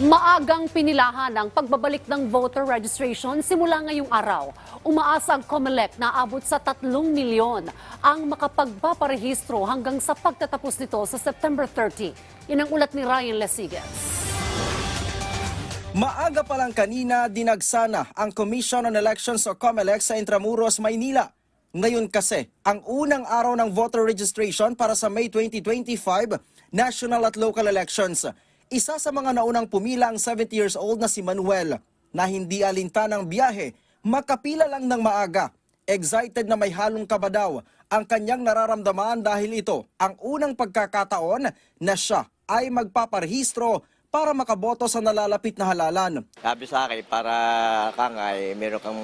Maagang pinilahan ang pagbabalik ng voter registration simula ngayong araw. Umaasa ang COMELEC na abot sa 3 milyon ang makapagpaparehistro hanggang sa pagtatapos nito sa September 30. Yan ang ulat ni Ryan Lesigas. Maaga pa lang kanina, dinagsana ang Commission on Elections o COMELEC sa Intramuros, Maynila. Ngayon kasi, ang unang araw ng voter registration para sa May 2025 national at local elections. Isa sa mga naunang pumila ang 70 years old na si Manuel na hindi alinta ng biyahe, makapila lang ng maaga. Excited na may halong kaba daw ang kanyang nararamdaman dahil ito ang unang pagkakataon na siya ay magpaparehistro para makaboto sa nalalapit na halalan. Sabi sa akin, para kang ay meron kang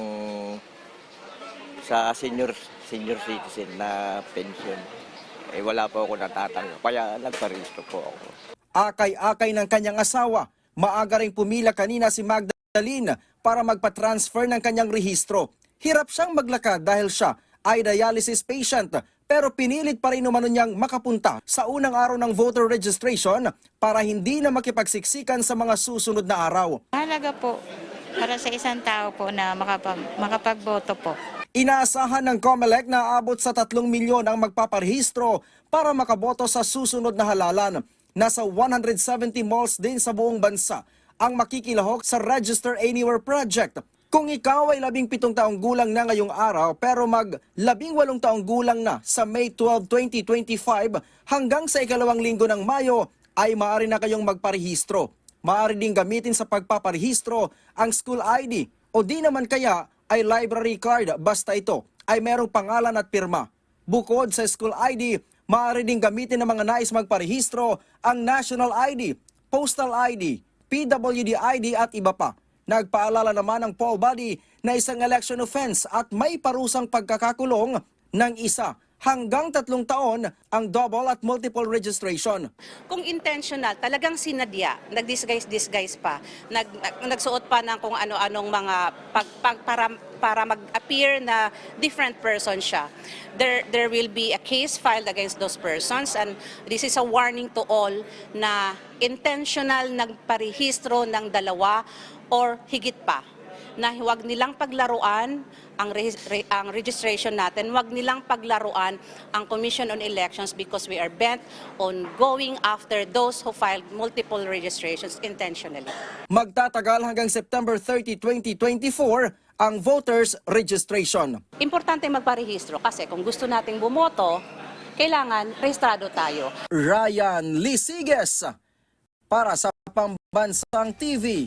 sa senior senior citizen na pension. Eh wala po ako natatanggap. Kaya nagparehistro po ako. Akay-akay ng kanyang asawa, maaga ring pumila kanina si Magdalene para magpa-transfer ng kanyang rehistro. Hirap siyang maglakad dahil siya ay dialysis patient pero pinilit pa rin umano niyang makapunta sa unang araw ng voter registration para hindi na makipagsiksikan sa mga susunod na araw. Mahalaga po para sa isang tao po na makapag, makapagboto po. Inaasahan ng COMELEC na abot sa 3 milyon ang magpaparehistro para makaboto sa susunod na halalan. Nasa 170 malls din sa buong bansa ang makikilahok sa Register Anywhere Project. Kung ikaw ay labing pitong taong gulang na ngayong araw pero mag labing walong taong gulang na sa May 12, 2025 hanggang sa ikalawang linggo ng Mayo ay maaari na kayong magparehistro. Maaari ding gamitin sa pagpaparehistro ang school ID o di naman kaya ay library card basta ito ay merong pangalan at pirma. Bukod sa school ID, maaari ding gamitin ng mga nais magparehistro ang national ID, postal ID, PWD ID at iba pa. Nagpaalala naman ang poll body na isang election offense at may parusang pagkakakulong ng isa hanggang tatlong taon ang double at multiple registration. kung intentional, talagang sinadya, nag-disguise-disguise pa, nag, nagsuot pa ng kung ano-anong mga pag, pag- para, para mag-appear na different person siya. There, there will be a case filed against those persons and this is a warning to all na intentional nagparehistro ng dalawa or higit pa na huwag nilang paglaruan ang, re- re- ang registration natin, huwag nilang paglaruan ang Commission on Elections because we are bent on going after those who filed multiple registrations intentionally. Magtatagal hanggang September 30, 2024 ang voters registration. Importante magparehistro kasi kung gusto nating bumoto, kailangan rehistrado tayo. Ryan Lisiges para sa Pambansang TV